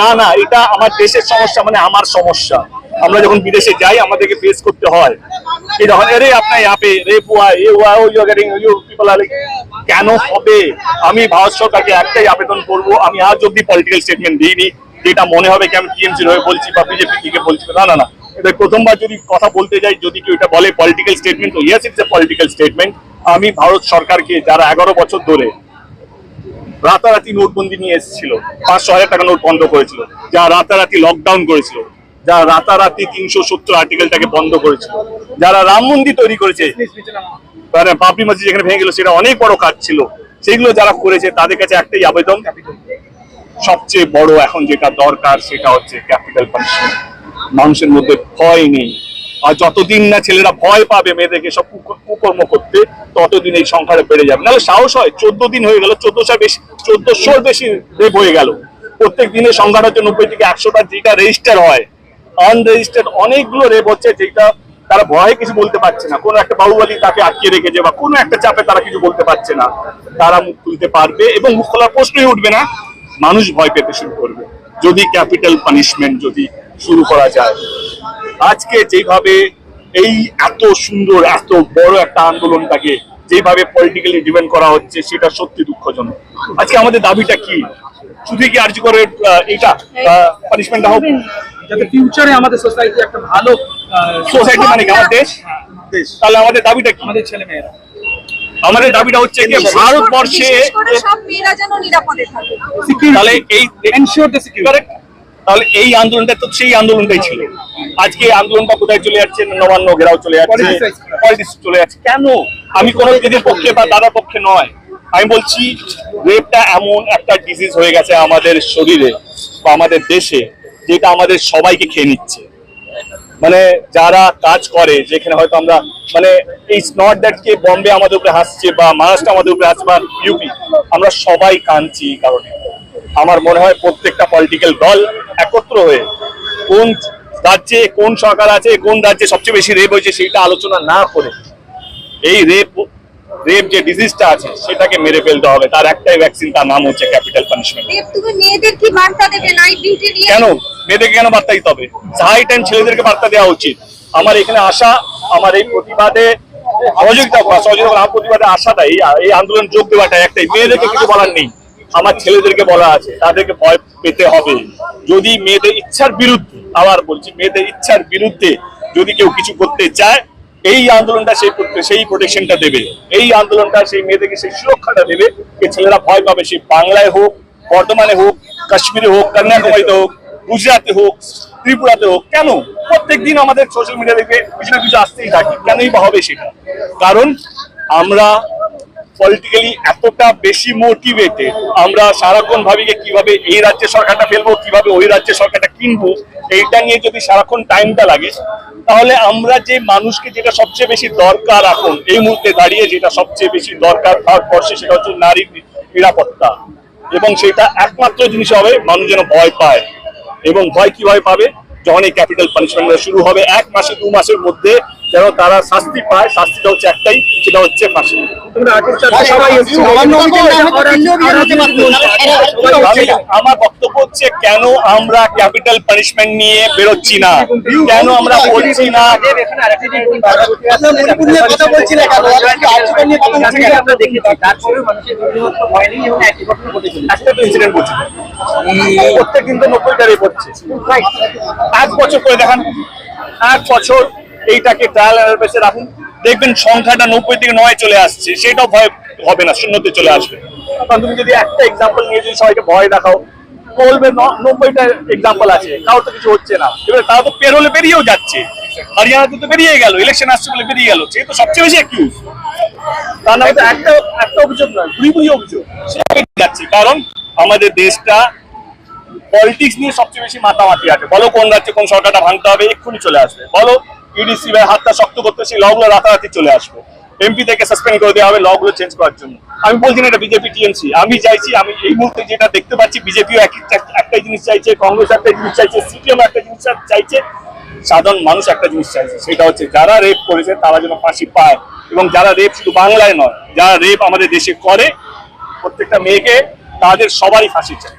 না না, এটা আমার দেশের সমস্যা মানে আমার সমস্যা। আমরা যখন বিদেশে যাই, আমাদেরকে ফেস করতে হয়। এই যখন, আরে, আপনার ইয়াপে রেপ হুয়া এ হুয়া ও you getting you people are কেন হবে? আমি ভারত সরকারকে একটাই আবেদন করব, আমি আজ অব্দি পলিটিক্যাল স্টেটমেন্ট দিইনি। যেটা মনে হবে কি আমি টিএমসির হয়ে বলছি বা বিজেপি থেকে বলছি না না না। এটা প্রথমবার যদি কথা বলতে যাই, যদি কেউ এটা বলে পলিটিক্যাল স্টেটমেন্ট তো yes it's a political statement আমি ভারত সরকারকে, যারা এগারো বছর ধরে রাতারাতি নোটবন্দি নিয়ে এসেছিল। পাঁচশো হাজার টাকা নোট বন্ধ করেছিল। যা রাতারাতি লকডাউন করেছিল। যা রাতারাতি তিনশো সত্তর আর্টিকেলটাকে বন্ধ করেছিল। যারা রাম মন্দির তৈরি করেছে মানে বাবরি মসজিদ যেখানে ভেঙে গেল, সেটা অনেক বড় কাজ ছিল। সেগুলো যারা করেছে, তাদের কাছে একটাই আবেদন, সবচেয়ে বড় এখন যেটা দরকার, সেটা হচ্ছে ক্যাপিটাল পানিশমেন্ট মানুষের মধ্যে ভয় নেই। আর যতদিন না ছেলেরা ভয় পাবে মেয়েদেরকে সব কুক- কুকর্ম করতে, ততদিন এই সংখ্যাটা বেড়ে যাবে। নাহলে সাহস হয়, চোদ্দ দিন হয়ে গেল, চোদ্দশো বেশি, চোদ্দশোর বেশি রেপ হয়ে গেল। প্রত্যেক দিনের সংখ্যাটা হচ্ছে নব্বই থেকে একশোটা যেটা রেজিস্টার হয়। আনরেজিস্টার্ড অনেকগুলো রেপ হচ্ছে যেটা তারা ভয়ে কিছু বলতে পারছে না। কোনো একটা বাহুবলী তাকে আটকে রেখেছে বা কোনো একটা চাপে তারা কিছু বলতে পারছে না। তারা মুখ খুলতে পারবে এবং মুখ খোলার প্রশ্নই উঠবে না। মানুষ ভয় পেতে শুরু করবে। যদি ক্যাপিটাল পানিশমেন্ট যদি শুরু করা যায় আজকে যেভাবে এই এত সুন্দর এত বড় একটা আন্দোলনটাকে যেভাবে পলিটিক্যালি ডিপেন্ড করা হচ্ছে সেটা সত্যি দুঃখজনক। আজকে আমাদের দাবিটা কি? শুধু কি আর্জি করে এটা পানিশমেন্টটা হোক? যাতে ফিউচারে আমাদের সোসাইটি একটা ভালো সোসাইটি মানে কি? আমার দেশ? দেশ। তাহলে আমাদের দাবিটা কি? আমাদের ছেলে মেয়েরা আমাদের দাবিটা হচ্ছে যে ভারতবর্ষে সব মেয়েরা যেন নিরাপদে থাকে। তাহলে এই এনশিওর দ্য সিকিউরিটি? তাহলে এই আন্দোলনটা তো সেই আন্দোলনটাই ছিল। আজকে এই আন্দোলনটা কোথায় চলে যাচ্ছে? নবান্ন ঘেরাও চলে যাচ্ছে। পলিটিক্স চলে যাচ্ছে। কেন? আমি কোনো দিদির পক্ষে বা দাদার পক্ষে নয়। আমি বলছি রেপটা এমন একটা ডিজিজ হয়ে গেছে আমাদের শরীরে বা আমাদের দেশে যেটা আমাদের সবাইকে খেয়ে নিচ্ছে। মানে যারা কাজ করে যেখানে হয়তো আমরা মানে ইটস নট দ্যাট কে বম্বে আমাদের উপরে হাসছে বা মহারাষ্ট্র আমাদের উপরে হাসছে বা ইউপি আমরা সবাই কাঁদছি এই কারণে। আমার মনে হয় প্রত্যেকটা পলিটিক্যাল দল একত্র হয়ে কোন রাজ্যে কোন সরকার আছে কোন রাজ্যে সবচেয়ে বেশি রেপ হয়েছে সেইটা আলোচনা না করে এই রেপ রেপ যে ডিজিজটা আছে সেটাকে মেরে ফেলতে হবে। তার একটাই ভ্যাকসিন তার নাম হচ্ছে ক্যাপিটাল পানিশমেন্ট কেন? মেয়েদেরকে কেন বার্তা দিতে হবে? হাই টাইম ছেলেদেরকে বার্তা দেওয়া উচিত। আমার এখানে আসা আমার এই প্রতিবাদে সহযোগিতা সহযোগিতা প্রতিবাদে আসাটা এই আন্দোলন যোগ দেওয়াটা একটাই। মেয়েদেরকে কিছু বলার নেই। আমার ছেলেদেরকে বলা আছে, তাদেরকে ভয় পেতে হবে। যদি মেয়েদের ইচ্ছার বিরুদ্ধে, আবার বলছি, মেয়েদের ইচ্ছার বিরুদ্ধে যদি কেউ কিছু করতে চায়, এই আন্দোলনটা সেই সেই প্রোটেকশনটা দেবে। এই আন্দোলনটা সেই মেয়েদেরকে সেই সুরক্ষাটা দেবে যে ছেলেরা ভয় পাবে সেই বাংলায় হোক, বর্ধমানে হোক, কাশ্মীরে হোক কন্যাকুমারীতে হোক, গুজরাটে হোক, ত্রিপুরাতে হোক, কেন? প্রত্যেকদিন আমাদের সোশ্যাল মিডিয়া থেকে কিছু না কিছু আসতেই থাকে। কেনই বা হবে সেটা? কারণ আমরা পলিটিক্যালি এতটা বেশি মোটিভেটেড আমরা সারাক্ষণ ভাবি যে কীভাবে এই রাজ্যের সরকারটা ফেলব, কীভাবে ওই রাজ্যের সরকারটা কিনবো, এইটা নিয়ে যদি সারাক্ষণ টাইমটা লাগে, তাহলে আমরা যে মানুষকে যেটা সবচেয়ে বেশি দরকার এখন, এই মুহূর্তে দাঁড়িয়ে যেটা সবচেয়ে বেশি দরকার ভারতবর্ষে সেটা হচ্ছে নারীর নিরাপত্তা। এবং সেটা একমাত্র জিনিস হবে, মানুষ যেন ভয় পায়। এবং ভয় কীভাবে পাবে? যখন এই ক্যাপিটাল পানিশমেন্ট শুরু হবে, এক মাসে, দু মাসের মধ্যে যেন তারা শাস্তি পায় শাস্তিটা হচ্ছে একটাই সেটা হচ্ছে ফাঁসি। আমার বক্তব্য হচ্ছে কেন আমরা ক্যাপিটাল পানিশমেন্ট নিয়ে বেরোচ্ছি না? কেন আমরা বলছি না? প্রত্যেক দিন তো নব্বইটা রেপ হচ্ছে এক বছর করে দেখান। এক বছর এইটাকে ট্রায়াল বেসে রাখুন। দেখবেন সংখ্যাটা নব্বই থেকে নয় চলে আসছে। সেটাও ভয় হবে না, শূন্যতে চলে আসবে। কারণ তুমি যদি একটা এক্সাম্পল নিয়ে যদি সবাইকে ভয় দেখাও, বলবে নব্বইটা এক্সাম্পল আছে কারও তো কিছু হচ্ছে না। এবারে তারা তো পেরোলে বেরিয়েও যাচ্ছে। হরিয়ানাতে তো বেরিয়ে গেল ইলেকশন আসছে বলে বেরিয়ে গেল, সে তো সবচেয়ে বেশি অ্যাকিউজ তার নামে তো একটা একটা অভিযোগ নয় গুড়ি গুড়ি অভিযোগ। সে বেরিয়ে যাচ্ছে, কারণ আমাদের দেশটা পলিটিক্স নিয়ে সবচেয়ে বেশি মাতামাতি আছে। বলো কোন রাজ্যে কোন সরকারটা ভাঙতে হবে, এক্ষুনি চলে আসবে। বলো ইডিসি বা হাতটা শক্ত করতে সেই লগুলো রাতারাতি চলে আসবে। এমপি থেকে সাসপেন্ড করে দেওয়া হবে লগুলো চেঞ্জ করার জন্য। আমি বলছি না এটা বিজেপি টিএমসি আমি চাইছি, আমি এই মুহূর্তে যেটা দেখতে পাচ্ছি বিজেপিও একটাই জিনিস চাইছে, কংগ্রেস একটা জিনিস চাইছে সিপিএম একটা জিনিস চাইছে, সাধারণ মানুষ একটা জিনিস চাইছে, সেটা হচ্ছে যারা রেপ করেছে, তারা যেন ফাঁসি পায়। এবং যারা রেপ শুধু বাংলায় নয়, যারা রেপ আমাদের দেশে করে, প্রত্যেকটা মেয়েকে তাদের সবারই ফাঁসি চাই